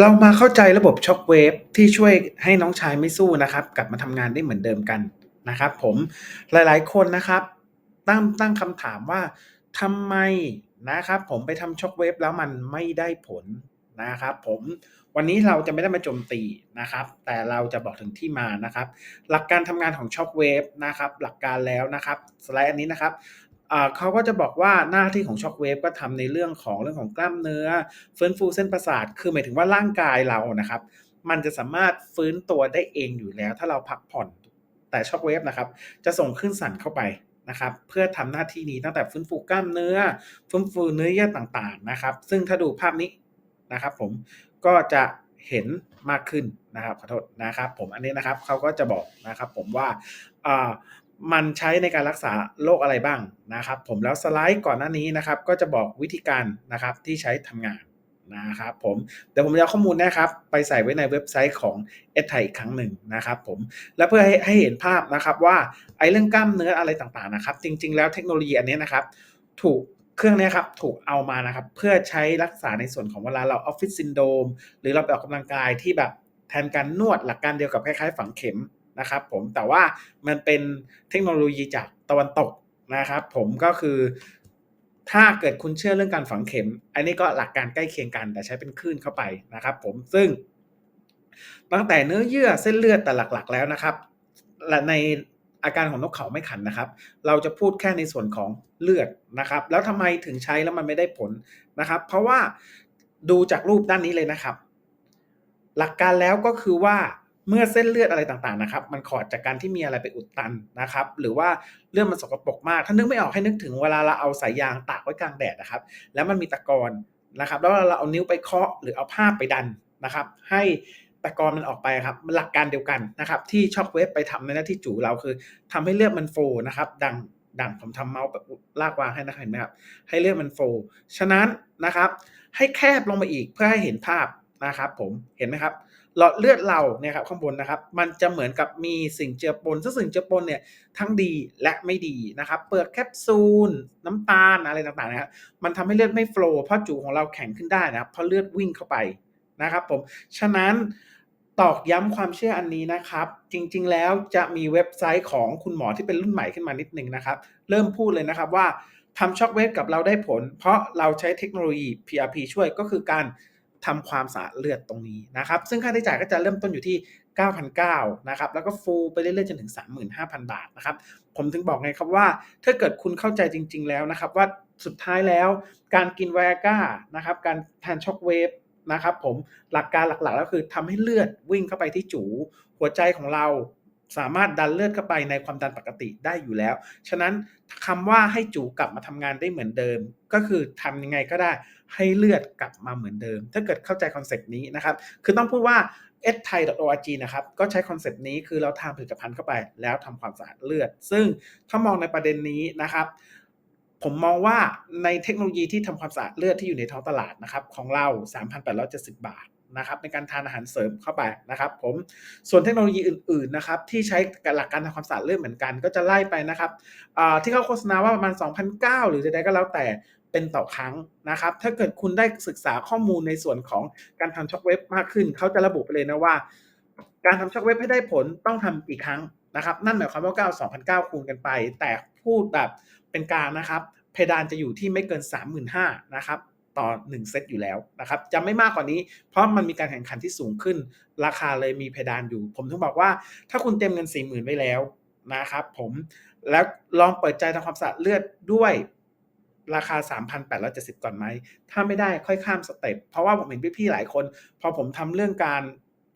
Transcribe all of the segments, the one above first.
เรามาเข้าใจระบบช็อคเวฟที่ช่วยให้น้องชายไม่สู้นะครับ กลับมาทำงานได้เหมือนเดิมกันนะครับ ผมหลายๆคนนะครับ ตั้งตั้งคำถามว่าทำไมนะครับ ผมไปทำช็อคเวฟแล้วมันไม่ได้ผลนะครับ ผมวันนี้เราจะไม่ได้มาโจมตีนะครับ แต่เราจะบอกถึงที่มานะครับ หลักการทำงานของช็อคเวฟนะครับ หลักการแล้วนะครับสไลด์อันนี้นะครับ เขาก็จะบอกว่าหน้าที่ของช็อคเวฟก็ทำในเรื่องของเรื่องของกล้ามเนื้อ ฟื้นฟูเส้นประสาท คือหมายถึงว่าร่างกายเรานะครับ มันจะสามารถฟื้นตัวได้เองอยู่แล้ว ถ้าเราพักผ่อนแต่ช็อคเวฟนะครับ จะส่งคลื่นสั่นเข้าไปนะครับ เพื่อทำหน้าที่นี้ตั้งแต่ฟื้นฟูกล้ามเนื้อ ฟื้นฟูเนื้อเยื่อต่างๆนะครับ ซึ่งถ้าดูภาพนี้นะครับ ผมก็จะเห็นมากขึ้นนะครับขอโทษนะครับ ผมอันนี้นะครับเขาก็จะบอกนะครับ ผมว่า มันใช้ในการรักษาโรคอะไรบ้างนะครับ ผมแล้วสไลด์ก่อนหน้านี้นะครับ ก็จะบอกวิธีการนะครับที่ใช้ทำงานนะครับผมเดี๋ยวผมจะเอาข้อมูลนะครับ ไปใส่ไว้ในเว็บไซต์ของเอสไทยอีกครั้งหนึ่งนะครับผมและเพื่อให้ให้เห็นภาพนะครับว่าไอ้เรื่องกล้ามเนื้ออะไรต่างๆนะครับ จริง ๆ แล้วเทคโนโลยีอันนี้นะครับ ถูกเครื่องนี้ครับถูกเอามานะครับเพื่อใช้รักษาในส่วนของเวลาเราออฟฟิศซินโดมหรือเราไปออกกำลังกายที่แบบแทนการนวดหลักการเดียวกับคล้ายๆ ฝังเข็ม นะครับผมแต่ว่ามันเป็นเทคโนโลยีจากตะวันตกนะครับ ผมก็คือถ้าเกิดคุณเชื่อเรื่องการฝังเข็ม อันนี้ก็หลักการใกล้เคียงกันแต่ใช้เป็นคลื่นเข้าไปนะครับ ผมซึ่ง ตั้งแต่เนื้อเยื่อเส้นเลือดแต่หลักๆ แล้วนะครับและในอาการของนกเขาไม่ขันนะครับ เราจะพูดแค่ในส่วนของเลือดนะครับ แล้วทำไมถึงใช้แล้วมันไม่ได้ผลนะครับ เพราะว่าดูจากรูปด้านนี้เลยนะครับ หลักการแล้วก็คือว่า เมื่อเส้นเลือดอะไรต่างๆนะครับ มันขอดจากการที่มีอะไรไปอุดตันนะครับ หรือว่าเลือดมันสกปรกมาก ถ้านึกไม่ออกให้นึกถึงเวลาเราเอาสายยางตากไว้กลางแดดนะครับ แล้วมันมีตะกอนนะครับ แล้วเราเอานิ้วไปเคาะหรือเอาผ้าไปดันนะครับ ให้ตะกอนมันออกไปครับมันหลักการเดียวกันนะครับ ที่ช็อคเวฟไปทำในหน้าที่จู่เราคือทำให้เลือดมันโฟนะครับ ดังดังผมทำเมาส์แบบลากวางให้นะครับเห็นไหมครับให้เลือดมันโฟฉะนั้นนะครับ ให้แคบลงมาอีกเพื่อให้เห็นภาพนะครับ ผมเห็นไหมครับ หลอดเลือดเราเนี่ยครับข้างบนนะครับ มันจะเหมือนกับมีสิ่งเจือปนซึ่งสิ่งเจือปนเนี่ยทั้งดีและไม่ดีนะครับ เปลือกแคปซูลน้ำตาลอะไรต่างๆนะครับมันทำให้เลือดไม่โฟล์เพราะจูของเราแข็งขึ้นได้นะครับเพราะเลือดวิ่งเข้าไปนะครับผมฉะนั้นตอกย้ำความเชื่ออันนี้นะครับ จริงๆแล้วจะมีเว็บไซต์ของคุณหมอที่เป็นรุ่นใหม่ขึ้นมานิดนึงนะครับ เริ่มพูดเลยนะครับว่าทำช็อคเวฟกับเราได้ผล เพราะเราใช้เทคโนโลยี PRP ช่วยก็คือการ ทำความสะอาดเลือดตรงนี้นะครับ ซึ่งค่าใช้จ่ายก็จะเริ่มต้นอยู่ที่ 9,900นะครับ แล้วก็ฟูลไปเรื่อยๆจนถึง 35,000 บาทนะครับ ผมถึงบอกไงครับว่า ถ้าเกิดคุณเข้าใจจริง ๆ แล้วนะครับ ว่าสุดท้ายแล้ว การกินไวอาก้านะครับ การแทนช็อคเวฟนะครับ ผมหลักการหลักๆก็คือทำให้เลือดวิ่งเข้าไปที่จู หัวใจของเราสามารถดันเลือดเข้าไปในความดันปกติได้อยู่แล้ว ฉะนั้นคำว่าให้จูกลับมาทำงานได้เหมือนเดิม ก็คือทำยังไงก็ได้ ให้เลือดกลับมาเหมือนเดิม ถ้าเกิดเข้าใจคอนเซปต์นี้นะครับ คือต้องพูดว่า s t h a i org นะครับ ก็ใช้คอนเซปต์นี้คือเราทำผลิตภัณฑ์เข้าไป แล้วทำความสะอาดเลือด ซึ่งถ้ามองในประเด็นนี้นะครับผมมองว่าในเทคโนโลยีที่ทำความสะอาดเลือดที่อยู่ในท้องตลาดนะครับของเรา 3,870 บาทนะครับในการทานอาหารเสริมเข้าไปนะครับผมส่วนเทคโนโลยีอื่นๆนะครับที่ใช้หลักการทำความสะอาดเลือดเหมือนกัน ก็จะไล่ไปนะครับที่เขาโฆษณาว่าประมาณ 2,009หรือใดๆก็แล้วแต่ เป็นต่อครั้งนะครับ ถ้าเกิดคุณได้ศึกษาข้อมูลในส่วนของการทำช็อคเวฟมากขึ้น เขาจะระบุไปเลยนะว่า การทำช็อคเวฟให้ได้ผลต้องทำกี่ครั้งนะครับ นั่นหมายความว่า9 2,009คูณกันไป แต่พูดแบบเป็นกลางนะครับ เพดานจะอยู่ที่ไม่เกิน 35,000นะครับต่อ 1 เซตอยู่แล้วนะครับจะไม่มากกว่านี้ เพราะมันมีการแข่งขันที่สูงขึ้น ราคาเลยมีเพดานอยู่ ผมถึงบอกว่าถ้าคุณเต็มเงิน 40,000 ไว้แล้วนะครับผมแล้วลองเปิดใจทำความสะอาดเลือดด้วย ราคา 3,870 ก่อนไหม ถ้าไม่ได้ค่อยข้ามสเต็ป เพราะว่าผมเห็นพี่ๆหลายคน พอผมทำเรื่องการ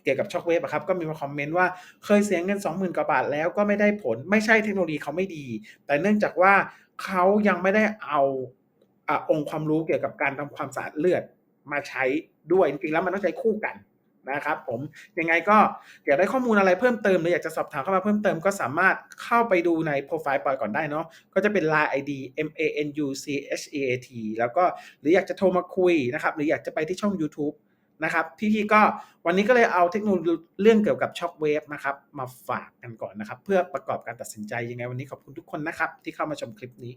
เกี่ยวกับช็อคเวฟอะครับ ก็มีมาคอมเมนต์ว่าเคยเสียเงิน 20,000 กว่าบาทแล้วก็ไม่ได้ผล ไม่ใช่เทคโนโลยีเขาไม่ดี แต่เนื่องจากว่าเขายังไม่ได้เอาอองค์ความรู้เกี่ยวกับการทำความสะอาดเลือดมาใช้ด้วย จริงๆแล้วมันต้องใช้คู่กัน นะครับผมยังไงก็อยากได้ข้อมูลอะไรเพิ่มเติมหรืออยากจะสอบถามเข้ามาเพิ่มเติมก็สามารถเข้าไปดูในโปรไฟล์ปอยก่อนได้เนาะก็จะเป็น Line ID M A N U C H A A T แล้วก็หรืออยากจะโทรมาคุยนะครับหรืออยากจะไปที่ช่อง YouTube นะครับพี่ๆก็วันนี้ก็เลยเอาเทคโนโลยีเรื่องเกี่ยวกับช็อคเวฟนะครับมาฝากกันก่อนนะครับ เพื่อประกอบการตัดสินใจยังไงวันนี้ขอบคุณทุกคนนะครับ ที่เข้ามาชมคลิปนี้